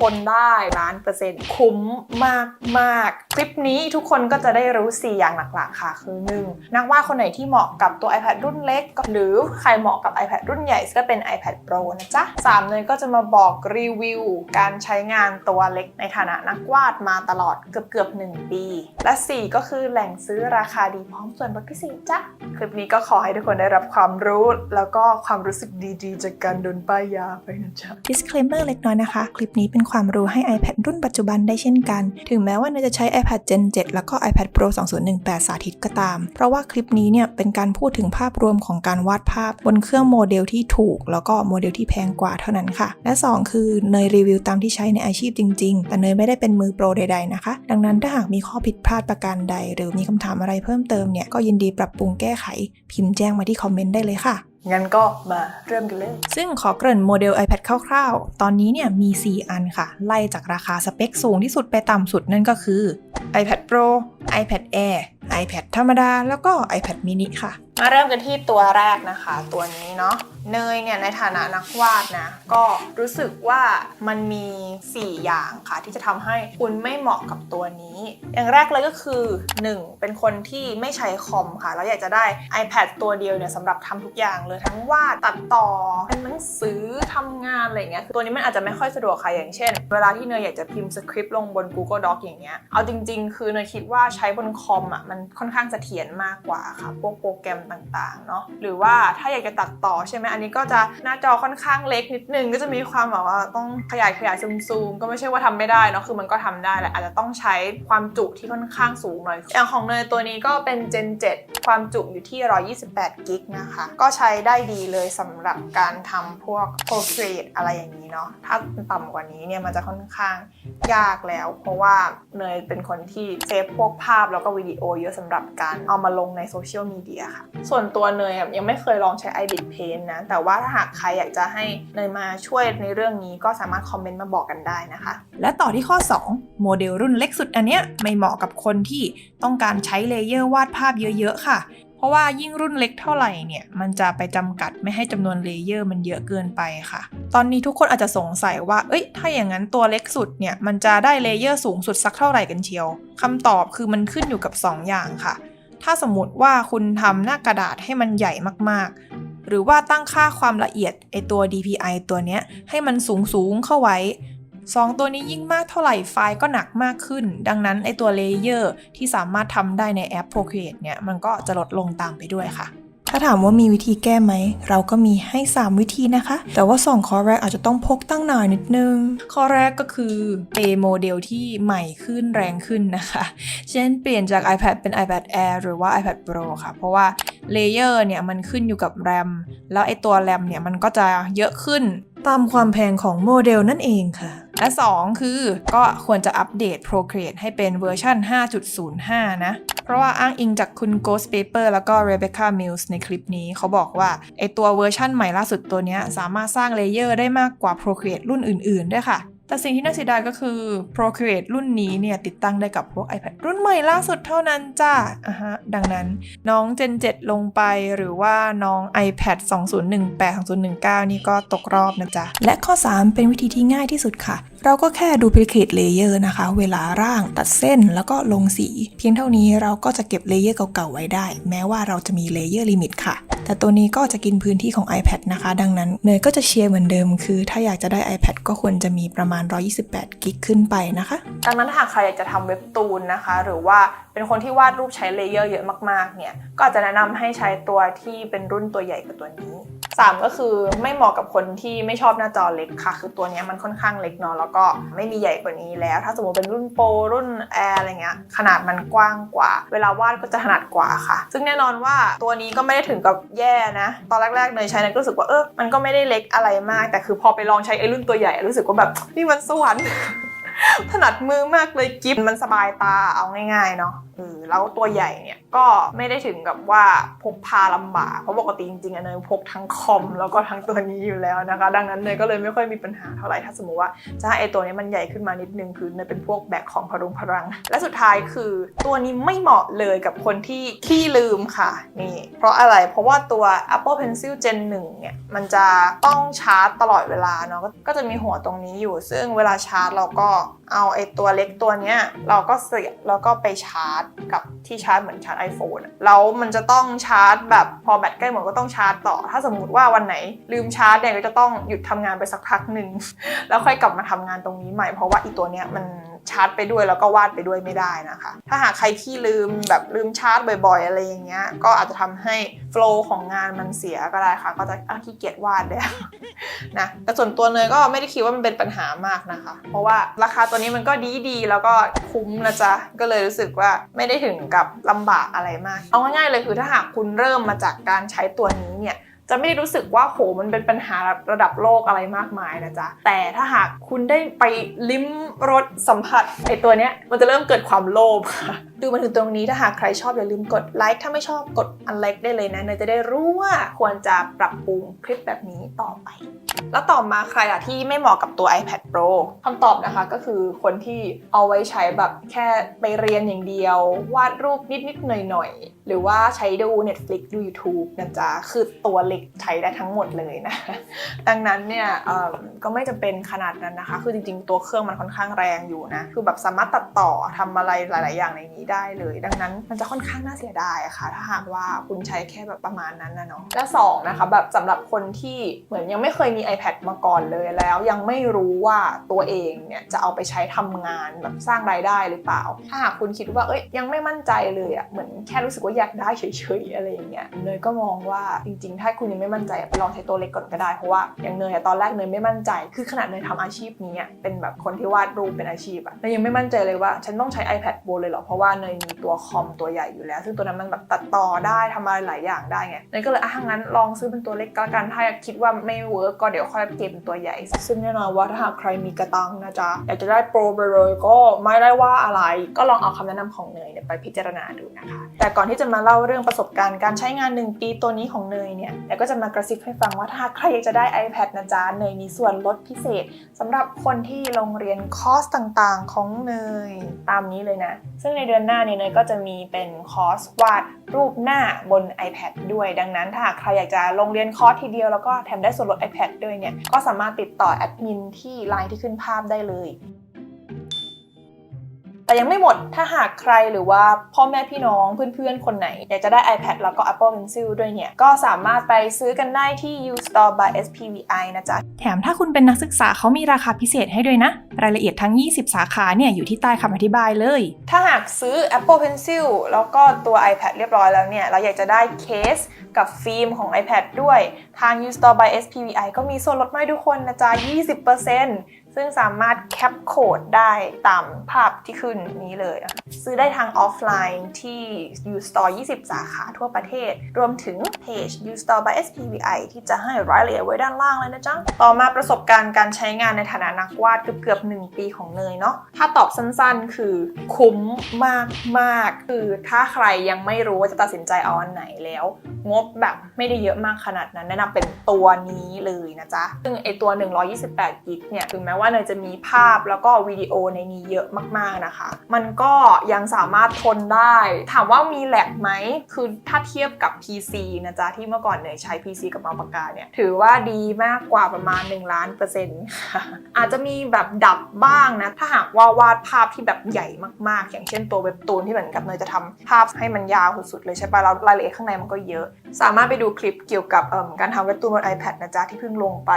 ทนได้ล้านเปอร์เซ็นต์คุ้มมากมากคลิปนี้ทุกคนก็จะได้รู้ 4 อย่างหลักๆค่ะ คือ 1. นักวาดคนไหนที่เหมาะกับตัว iPad รุ่นเล็กก็หรือใครเหมาะกับ iPad รุ่นใหญ่ก็เป็น iPad Pro นะจ๊ะ 3เลยก็จะมาบอกรีวิว การใช้งานตัวเล็กในฐานะนักวาดมาตลอดเกือบเกือบ1ปี และ 4 ก็คือแหล่งซื้อราคาดีพร้อมส่วนลดพิเศษจ้ะคลิปนี้ก็ขอให้ทุกคนได้รับความรู้ แล้วก็ความรู้สึกดีๆ จากการโดนป้ายยาไปนะจ๊ะ disclaimer เล็กน้อยนะคะ คลิปนี้เป็นความรู้ให้ iPad รุ่นปัจจุบันได้เช่นกัน ถึงแม้ว่าเนยจะใช้ iPad Gen 7 แล้วก็ iPad Pro 2018 สาธิตก็ตาม เพราะว่าคลิปนี้เนี่ยเป็นการพูดถึงภาพรวมของการวาดภาพบนเครื่องโมเดลที่ถูก แล้วก็โมเดลที่แพงกว่าเท่านั้นค่ะ และ 2 คือเนยรีวิวตามที่ใช้ในอาชีพจริง ๆ แต่เนยไม่ได้เป็นมือโปรใดๆนะคะ ดังนั้นถ้าหากมีข้อผิดพลาดประการใด หรือมีคำถามอะไรเพิ่มเติมเนี่ยก็ยินดีปรับปรุงแก้ไข พิมพ์แจ้งมาที่คอมเมนต์ได้เลยค่ะ งั้นก็มาเริ่มกันเลย ซึ่งขอเกริ่นโมเดล iPad คร่าวๆ ตอนนี้เนี่ยมี 4 อันค่ะ ไล่จากราคาสเปคสูงที่สุดไปต่ำสุดนั่นก็คือ iPad Pro iPad Air iPad ธรรมดา แล้วก็ iPad mini ค่ะ มาเริ่มกันที่ตัวแรกนะคะ ตัวนี้เนาะเนยเนี่ยในฐานะนักวาดนะ ก็รู้สึกว่ามันมี 4 อย่างค่ะ ที่จะทำให้คุณไม่เหมาะกับตัวนี้ อย่างแรกเลยก็คือ 1. เป็นคนที่ไม่ใช้คอมค่ะ แล้วอยากจะได้ iPad ตัวเดียวเนี่ยสำหรับทำทุกอย่างเลยทั้งวาดตัดต่อเป็นหนังสือทำงานอะไรเงี้ยตัวนี้มันอาจจะไม่ค่อยสะดวกค่ะอย่างเช่น เวลาที่เนยอยากจะพิมพ์สคริปต์ลงบน Google Doc อย่างเงี้ยเอาจริง ๆ คือเนยคิดว่าใช้บนคอมอะมันค่อนข้างเสถียรมากกว่าค่ะพวกโปรแกรมต่างๆเนาะหรือว่าถ้าอยากจะตัดต่อใช่ไหมอันนี้ก็จะหน้าจอค่อนข้างเล็กนิดนึงก็จะมีความแบบว่าต้องขยายขยายซูมซูมๆก็ไม่ใช่ว่าทำไม่ได้เนาะคือมันก็ทำได้แหละอาจจะต้องใช้ความจุที่ค่อนข้างสูงหน่อยอย่างของเนยตัวนี้ก็เป็น Gen 7 ความจุอยู่ที่ 128 กิกนะคะ ก็ใช้ได้ดีเลยสำหรับการทำพวก Procreate อะไรอย่างนี้เนาะถ้าต่ำกว่านี้เนี่ยมันจะค่อนข้างยากแล้ว เพราะว่าเนยเป็นคนที่เซฟพวกภาพแล้วก็วิดีโอเยอะสำหรับการเอามาลงในโซเชียลมีเดียค่ะส่วนตัวเนยยังไม่เคยลองใช้ iBit Paint นะ แต่ว่าถ้าหากใครอยากจะให้เนยมาช่วยในเรื่องนี้ก็สามารถคอมเมนต์มาบอกกันได้นะคะ และต่อที่ข้อ 2 โมเดลรุ่นเล็กสุดอันเนี้ยไม่เหมาะกับคนที่ต้องการใช้เลเยอร์วาดภาพเยอะๆค่ะเพราะว่ายิ่งรุ่นเล็กเท่าไหร่เนี่ย มันจะไปจำกัดไม่ให้จำนวนเลเยอร์มันเยอะเกินไปค่ะ ตอนนี้ทุกคนอาจจะสงสัยว่า เอ้ย ถ้าอย่างนั้นตัวเล็กสุดเนี่ย มันจะได้เลเยอร์สูงสุดสักเท่าไหร่กันเชียวคำตอบคือมันขึ้นอยู่กับ 2 อย่างค่ะ ถ้าสมมติว่าคุณทำหน้ากระดาษให้มันใหญ่มากๆ หรือว่าตั้งค่าความละเอียดไอตัว DPI ตัวเนี้ยให้มันสูงสูงๆเข้าไว้สองตัวนี้ยิ่งมากเท่าไหร่ไฟล์ก็หนักมากขึ้น ดังนั้นไอตัวเลเยอร์ที่สามารถทำได้ในแอป Procreate เนี่ยมันก็จะลดลงตามไปด้วยค่ะ ถ้าถามว่ามีวิธีแก้ไหม เราก็มีให้ 3 วิธีนะคะ แต่ว่า 2 ข้อแรกอาจจะต้องพกตั้งหน่อยนิดนึง ข้อแรกก็คือเปโมเดลที่ใหม่ขึ้นแรงขึ้นนะคะ เช่นเปลี่ยนจาก iPad เป็น iPad Air หรือว่า iPad Pro ค่ะ เพราะว่าเลเยอร์เนี่ยมันขึ้นอยู่กับ RAM แล้วไอตัว RAM เนี่ยมันก็จะเยอะขึ้นตามความแพงของโมเดลนั่นเองค่ะ และ 2 คือก็ควรจะอัปเดต Procreate ให้เป็นเวอร์ชัน5.05 นะ เพราะว่าอ้างอิงจากคุณ Ghost Paper แล้วก็ Rebecca Mills ในคลิปนี้เขาบอกว่า ไอตัวเวอร์ชันใหม่ล่าสุดตัวนี้สามารถสร้างเลเยอร์ได้มากกว่า Procreate รุ่นอื่น ๆ ด้วยค่ะ แต่สิ่งที่น่าเสียดายก็คือ Procreate รุ่นนี้เนี่ยติดตั้งได้กับพวก iPad รุ่นใหม่ล่าสุดเท่านั้นจ้าอะฮะ ดังนั้นน้อง Gen 7 ลงไปหรือว่าน้อง iPad 2018 2019 นี่ก็ตกรอบนะจ๊ะ และข้อ 3 เป็นวิธีที่ง่ายที่สุดค่ะ เราก็แค่ duplicate layer นะคะ เวลาร่างตัดเส้นแล้วก็ลงสี เพียงเท่านี้เราก็จะเก็บเลเยอร์เก่าๆไว้ได้ แม้ว่าเราจะมีเลเยอร์ลิมิตค่ะ แต่ตัวนี้ก็จะกินพื้นที่ของ iPad นะคะ ดังนั้นเนยก็จะเชียร์เหมือนเดิม คือ ถ้าอยากจะได้ iPad ก็ควรจะมีประมาณ128 กิกขึ้นไปนะคะ ดังนั้นถ้าหากใครอยากจะทำเว็บตูนนะคะ หรือว่า เป็นคนที่วาดรูปใช้เลเยอร์เยอะมากๆ เนี่ย ก็อาจจะแนะนำให้ใช้ตัวที่เป็นรุ่นตัวใหญ่กว่าตัวนี้ 3 ก็คือไม่เหมาะกับคนที่ไม่ชอบหน้าจอเล็กค่ะ คือตัวนี้มันค่อนข้างเล็กเนาะแล้วก็ไม่มีใหญ่กว่านี้แล้ว ถ้าสมมติเป็นรุ่นโปรรุ่นแอร์อะไรเงี้ยขนาดมันกว้างกว่า เวลาวาดก็จะถนัดกว่าค่ะ ซึ่งแน่นอนว่าตัวนี้ก็ไม่ได้ถึงกับแย่นะ ตอนแรกๆเนยใช้เนยก็รู้สึกว่าเออมันก็ไม่ได้เล็กอะไรมาก แต่คือพอไปลองใช้ไอ้รุ่นตัวใหญ่รู้สึกว่าแบบนี่มันสวรรค์ ถนัดมือมากเลยกิฟมันสบายตาเอาง่ายๆเนาะเออแล้วตัวใหญ่เนี่ยก็ไม่ได้ถึงกับว่าพกพาลำบากเพราะปกติจริงๆอะเนยพกทั้งคอมแล้วก็ทั้งตัวนี้อยู่แล้วนะคะ ดังนั้นเนยก็เลยไม่ค่อยมีปัญหาเท่าไหร่ถ้าสมมติว่าจะให้ไอตัวนี้มันใหญ่ขึ้นมานิดนึงคือเนยเป็นพวกแบกของพรุงพรัง และสุดท้ายคือตัวนี้ไม่เหมาะเลยกับคนที่ขี้ลืมค่ะนี่เพราะอะไรเพราะว่าตัว Apple Pencil Gen 1เนี่ยมันจะต้องชาร์จตลอดเวลาเนาะก็ก็จะมีหัวตรงนี้อยู่ ซึ่งเวลาชาร์จเราก็เอาไอตัวเล็กตัวเนี้ยเราก็เสียบแล้วก็ไปชาร์จกับที่ชาร์จเหมือนชาร์จ iPhone แล้วมันจะต้องชาร์จแบบพอแบตใกล้หมดก็ต้องชาร์จต่อ ถ้าสมมุติว่าวันไหนลืมชาร์จเนี่ยก็จะต้องหยุดทำงานไปสักพักหนึ่งแล้วค่อยกลับมาทำงานตรงนี้ใหม่เพราะว่าอีตัวเนี้ยมัน ชาร์จไปด้วยแล้วก็วาดไปด้วยไม่ได้นะคะ ถ้าหากใครที่ลืมแบบลืมชาร์จบ่อยๆ อะไรอย่างเงี้ย ก็อาจจะทำให้โฟล์ของงานมันเสียก็ได้ค่ะ ก็จะอะขี้เกียจวาดเลยนะ แต่ส่วนตัวเนยก็ไม่ได้คิดว่ามันเป็นปัญหามากนะคะ เพราะว่าราคาตัวนี้มันก็ดีดีๆแล้วก็คุ้มนะจ๊ะ ก็เลยรู้สึกว่าไม่ได้ถึงกับลำบากอะไรมาก เอาง่ายๆเลยคือถ้าหากคุณเริ่มมาจากการใช้ตัวนี้เนี่ย จะไม่ได้รู้สึกว่าโหมันเป็นปัญหาระดับโลกอะไรมากมายนะจ๊ะแต่ถ้าหากคุณได้ไปลิ้มรสสัมผัสไอตัวเนี้ยมันจะเริ่มเกิดความโลภค่ะดูมาถึงตรงนี้ถ้าหากใครชอบอย่าลืมกดไลค์ถ้าไม่ชอบกดอันไลค์ได้เลยนะเนยจะได้รู้ว่าควรจะปรับปรุงคลิปแบบนี้ต่อไป แล้วต่อมาใครอะที่ไม่เหมาะกับตัว iPad Pro คำตอบนะคะก็คือคนที่เอาไว้ใช้แบบแค่ไปเรียนอย่างเดียว วาดรูปนิดๆหน่อยๆ หรือว่าใช้ดู Netflix ดู YouTube นะจ๊ะ คือตัวเล็กใช้ได้ทั้งหมดเลยนะ ดังนั้นเนี่ยก็ไม่จำเป็นขนาดนั้นนะคะ คือจริงๆ ตัวเครื่องมันค่อนข้างแรงอยู่นะ คือแบบสามารถตัดต่อทำอะไรหลาย ๆ อย่างในนี้ได้เลย ดังนั้นมันจะค่อนข้างน่าเสียดายะค่ะ ถ้าหากว่าคุณใช้แค่แบบประมาณนั้นนะเนาะและสองนะคะแบบสำหรับคนที่เหมือนยังไม่เคยมีี iPad มาก่อนเลยแล้ว ยังไม่รู้ว่าตัวเองเนี่ยจะเอาไปใช้ทำงานแบบสร้างรายได้หรือเปล่า ถ้าหากคุณคิดว่าเอ้ยยังไม่มั่นใจเลยอะเหมือนแค่รู้สึกว่าอยากได้เฉยๆอะไรอย่างเงี้ยเนยก็มองว่าจริง ๆ ถ้าคุณยังไม่มั่นใจไปลองใช้ตัวเล็กก่อนก็ได้เพราะว่าอย่างเนยตอนแรกเนยไม่มั่นใจ คือขนาดเนยทำอาชีพนี้เป็นแบบคนที่วาดรูปเป็นอาชีพอะเนยยังไม่มั่นใจเลยว่าฉันต้องใช้ iPad Pro เลยเหรอเพราะว่าเนยมีตัวคอมตัวใหญ่อยู่แล้ว ซึ่งตัวนั้นมันแบบตัดต่อได้ทำอะไรหลายอย่างได้ไงเนยก็เลยอะถ้างั้นลองซื้อเป็นตัวเล็กก็แล้วกันถ้าคิดว่าไม่เวิร์กก็เดี๋ยวค่อยเก็บตัวใหญ่ ซึ่งแน่นอนว่าถ้าหากใครมีกระตังนะจ๊ะอยากจะได้โปรไปเลยก็ไม่ได้ว่าอะไร ก็ลองเอาคำแนะนำของเนยไปพิจารณาดูนะคะ แต่ก่อนที่จะมาเล่าเรื่องประสบการณ์การใช้งาน 1 ปีตัวนี้ของเนยเนี่ยเดี๋ยวก็จะมากระซิบให้ฟังว่าถ้าใครอยากจะได้ iPad นะจ๊ะเนยมีส่วนลดพิเศษสำหรับคนที่ลงเรียนคอร์สต่างๆของเนยตามนี้เลยนะ ซึ่งในเดือนหน้าเนี่ยเนยก็จะมีเป็นคอร์สวาดรูปหน้าบน iPad ด้วย ดังนั้นถ้าหากใครอยากจะลงเรียนคอร์สทีเดียวแล้วก็แถมได้ส่วนลด iPad ด้วยเนี่ยก็สามารถติดต่อแอดมินที่ไลน์ที่ขึ้นภาพได้เลย แต่ยังไม่หมดถ้าหากใครหรือว่าพ่อแม่พี่น้องเพื่อนๆ คนไหน อยากจะได้ iPad แล้วก็ Apple Pencil ด้วยเนี่ย ก็สามารถไปซื้อกันได้ที่ U Store by SPVI นะจ๊ะ แถมถ้าคุณเป็นนักศึกษาเขามีราคาพิเศษให้ด้วยนะ รายละเอียดทั้ง 20 สาขาเนี่ย อยู่ที่ใต้คำอธิบายเลย ถ้าหากซื้อ Apple Pencil แล้วก็ตัว iPad เรียบร้อยแล้วเนี่ย เราอยากจะได้เคสกับฟิล์มของ iPad ด้วย ทาง U Store by SPVI ก็มีส่วนลดมาให้ทุกคนนะจ๊ะ 20% ซึ่งสามารถแคปโคดได้ตามภาพที่ขึ้นนี้เลยอะซื้อได้ทางออฟไลน์ที่ U Store 20 สาขาทั่วประเทศ รวมถึงเพจ U Store by SPVI ที่จะให้รายละเอียดไว้ด้านล่างเลยนะจ๊ะ ต่อมาประสบการณ์การใช้งานในฐานะนักวาดเกือบเกือบๆ1ปีของเนยเนาะ ถ้าตอบสั้นๆคือคุ้มมากมากคือถ้าใครยังไม่รู้ว่าจะตัดสินใจเอาอันไหนแล้ว งบแบบไม่ได้เยอะมากขนาดนั้นแนะนำเป็นตัวนี้เลยนะจ๊ะ ซึ่งไอตัว 128กิกเนี่ยถึงแม้ว่าเนยจะมีภาพแล้วก็วิดีโอในนี้เยอะมากๆนะคะ มันก็ยังสามารถทนได้ ถามว่ามีแหลกไหม คือถ้าเทียบกับ PC นะจ๊ะ ที่เมื่อก่อนเนยใช้ PC กับเมาส์ปากกาเนี่ย ถือว่าดีมากกว่าประมาณ 1 ล้านเปอร์เซ็นต์ค่ะอาจจะมีแบบดับบ้างนะ ถ้าหากว่าวาดภาพที่แบบใหญ่มากๆ อย่างเช่นตัวเว็บตูนที่เหมือนกับเนยจะทำภาพให้มันยาวสุดๆเลยใช่ปะแล้วรายละเอียดข้างในมันก็เยอะ สามารถไปดูคลิปเกี่ยวกับการทำเว็บตูนบน iPad นะจ๊ะที่เพิ่งลงไป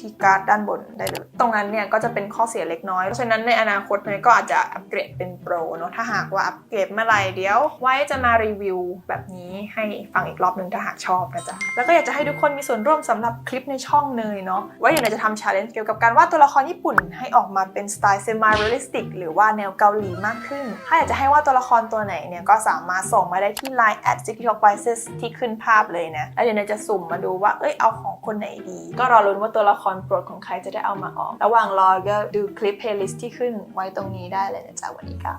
ที่การ์ดด้านบนได้เลย ตรงนั้นเนี่ยก็จะเป็นข้อเสียเล็กน้อย เพราะฉะนั้นในอนาคตเนี่ยก็อาจจะอัปเกรดเป็นโปรเนาะถ้าหากว่าอัปเกรดเมื่อไหร่เดี๋ยว ไว้จะมารีวิวแบบนี้ให้ฟังอีกรอบหนึ่งถ้าหากชอบนะจ๊ะ แล้วก็อยากจะให้ทุกคนมีส่วนร่วมสำหรับคลิปในช่องเนยเนาะว้เดี๋ยวเนยจะทำชาเลนจ์เกี่ยวกับการวาดตัวละครญี่ปุ่น ให้ออกมาเป็นสไตล์ semi realistic หรือว่าแนวเกาหลีมากขึ้น ถ้าอยากจะให้วาดตัวละครตัวไหนเนี่ยก็สามารถส่งมาได้ที่ line at s i k i o v i c e s ที่ขึ้นภาพเลยนะ แล้วเดี๋ยวเนยจะสุ่มมาดูว่า เอ้ย เอาของคนไหนดี ก็รอลุ้นว่าตัวละครโปรดของใครจะได้เอามาออก ระหว่างรอก็ดูคลิปเพลย์ลิสต์ที่ขึ้นไว้ตรงนี้ได้เลยนะจ๊ะวันนี้ก็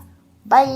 บาย